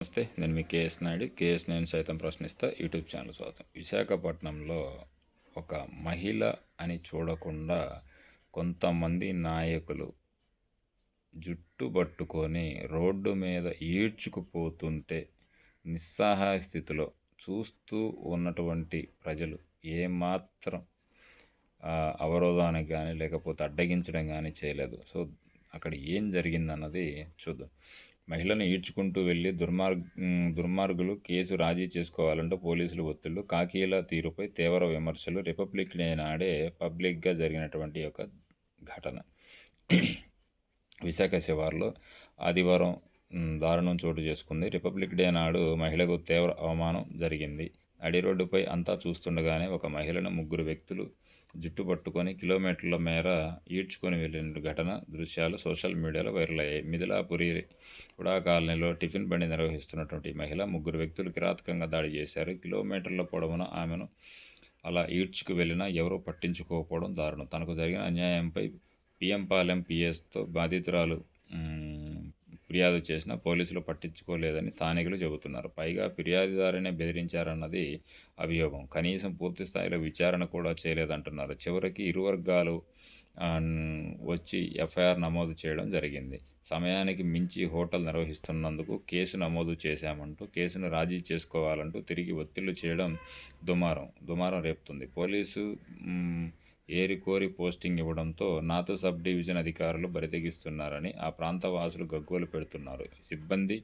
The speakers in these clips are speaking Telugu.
నమస్తే నేను మీ కేఎస్ నాయుడు. కేఎస్ నేను సైతం ప్రశ్నిస్తా. యూట్యూబ్ ఛానల్ స్వాగతం. విశాఖపట్నంలో ఒక మహిళ అని చూడకుండా కొంతమంది నాయకులు జుట్టు పట్టుకొని రోడ్డు మీద ఈడ్చుకుపోతుంటే నిస్సహాయ స్థితిలో చూస్తూ ఉన్నటువంటి ప్రజలు ఏమాత్రం అవరోధానికి కానీ లేకపోతే అడ్డగించడం కానీ చేయలేదు. సో అక్కడ ఏం జరిగిందన్నది చూద్దాం. మహిళను ఈడ్చుకుంటూ వెళ్ళి దుర్మార్గ దుర్మార్గులు కేసు రాజీ చేసుకోవాలంటూ పోలీసులు ఒత్తిళ్ళు. కాకీల తీరుపై తీవ్ర విమర్శలు. రిపబ్లిక్ డే నాడే పబ్లిక్గా జరిగినటువంటి ఒక ఘటన. విశాఖ శివార్లో ఆదివారం దారుణం చోటు చేసుకుంది. రిపబ్లిక్ డే నాడు మహిళకు తీవ్ర అవమానం జరిగింది. అడి రోడ్డుపై అంతా చూస్తుండగానే ఒక మహిళను ముగ్గురు వ్యక్తులు జుట్టు పట్టుకొని కిలోమీటర్ల మేర ఈడ్చుకొని వెళ్ళిన ఘటన దృశ్యాలు సోషల్ మీడియాలో వైరల్ అయ్యాయి. మిథిలాపురి ఉడా కాలనీలో టిఫిన్ బండి నిర్వహిస్తున్నటువంటి మహిళ ముగ్గురు వ్యక్తులు కిరాతకంగా దాడి చేశారు. కిలోమీటర్ల పొడవున ఆమెను అలా ఈడ్చుకు వెళ్ళినా ఎవరూ పట్టించుకోకపోవడం దారుణం. తనకు జరిగిన అన్యాయంపై పిఎంపాలెం పిఎస్తో బాధితురాలు ఫిర్యాదు చేసినా పోలీసులు పట్టించుకోలేదని స్థానికులు చెబుతున్నారు. పైగా ఫిర్యాదుదారునే బెదిరించారన్నది అభియోగం. కనీసం పూర్తి స్థాయిలో విచారణ కూడా చేయలేదంటున్నారు. చివరికి ఇరు వర్గాలు వచ్చి ఎఫ్ఐఆర్ నమోదు చేయడం జరిగింది. సమయానికి మించి హోటల్ నిర్వహిస్తున్నందుకు కేసు నమోదు చేశామంటూ కేసును రాజీ చేసుకోవాలంటూ తిరిగి ఒత్తిళ్ళు చేయడం దుమారం. దుమారం రేపుతుంది. పోలీసు ఏరికోరి పోస్టింగ్ ఇవ్వడంతో నాతో సబ్ డివిజన్ అధికారులు బరితెగిస్తున్నారని ఆ ప్రాంత వాసులు గగ్గోలు పెడుతున్నారు. సిబ్బంది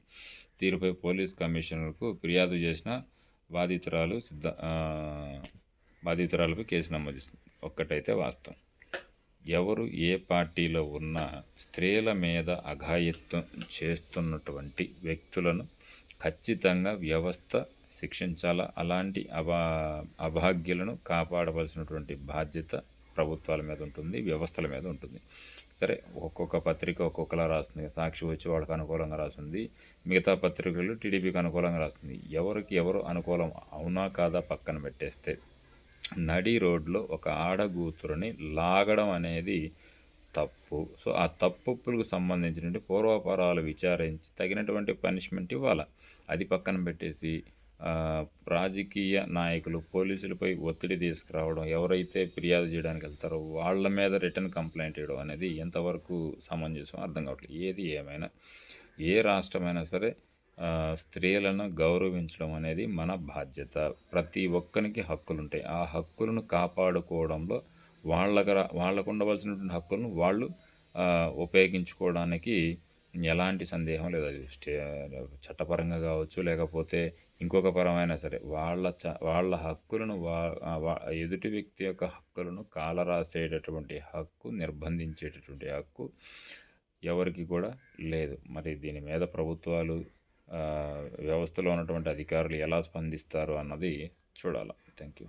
తీరుపై పోలీస్ కమిషనర్కు ఫిర్యాదు చేసిన బాధితురాలు సిద్ధ బాధితురాలపై కేసు నమోదు ఒక్కటైతే వాస్తవం. ఎవరు ఏ పార్టీలో ఉన్న స్త్రీల మీద అఘాయిత్వం చేస్తున్నటువంటి వ్యక్తులను ఖచ్చితంగా వ్యవస్థ శిక్షించాలా? అలాంటి అభా అభాగ్యులను కాపాడవలసినటువంటి బాధ్యత ప్రభుత్వాల మీద ఉంటుంది వ్యవస్థల మీద ఉంటుంది. సరే ఒక్కొక్క పత్రిక ఒక్కొక్కలా రాస్తుంది. సాక్షి వచ్చి వాళ్ళకి అనుకూలంగా రాస్తుంది. మిగతా పత్రికలు టీడీపీకి అనుకూలంగా రాస్తుంది. ఎవరికి ఎవరు అనుకూలం అవునా కాదా పక్కన పెట్టేస్తే నడి రోడ్లో ఒక ఆడగూతురుని లాగడం అనేది తప్పు. సో ఆ తప్పులకు సంబంధించినటువంటి పూర్వాపరాలు విచారించి తగినటువంటి పనిష్మెంట్ ఇవ్వాలి. అది పక్కన పెట్టేసి రాజకీయ నాయకులు పోలీసులపై ఒత్తిడి తీసుకురావడం ఎవరైతే ఫిర్యాదు చేయడానికి వెళ్తారో వాళ్ళ మీద రిటర్న్ కంప్లైంట్ ఇవ్వడం అనేది ఎంతవరకు సమంజసం అర్థం కావట్లేదు. ఏది ఏమైనా ఏ రాష్ట్రమైనా సరే స్త్రీలను గౌరవించడం అనేది మన బాధ్యత. ప్రతి ఒక్కరికి హక్కులు ఉంటాయి. ఆ హక్కులను కాపాడుకోవడంలో వాళ్ళకు వాళ్ళకు ఉండవలసినటువంటి హక్కులను వాళ్ళు ఉపయోగించుకోవడానికి ఎలాంటి సందేహం లేదు. చట్టపరంగా కావచ్చు లేకపోతే ఇంకొక పరమైనా సరే వాళ్ళ చ వాళ్ళ హక్కులను వా ఎదుటి వ్యక్తి యొక్క హక్కులను కాలరాసేటటువంటి హక్కు నిర్బంధించేటటువంటి హక్కు ఎవరికి కూడా లేదు. మరి దీని మీద ప్రభుత్వాలు వ్యవస్థలో ఉన్నటువంటి అధికారులు ఎలా స్పందిస్తారు అన్నది చూడాలి. Thank you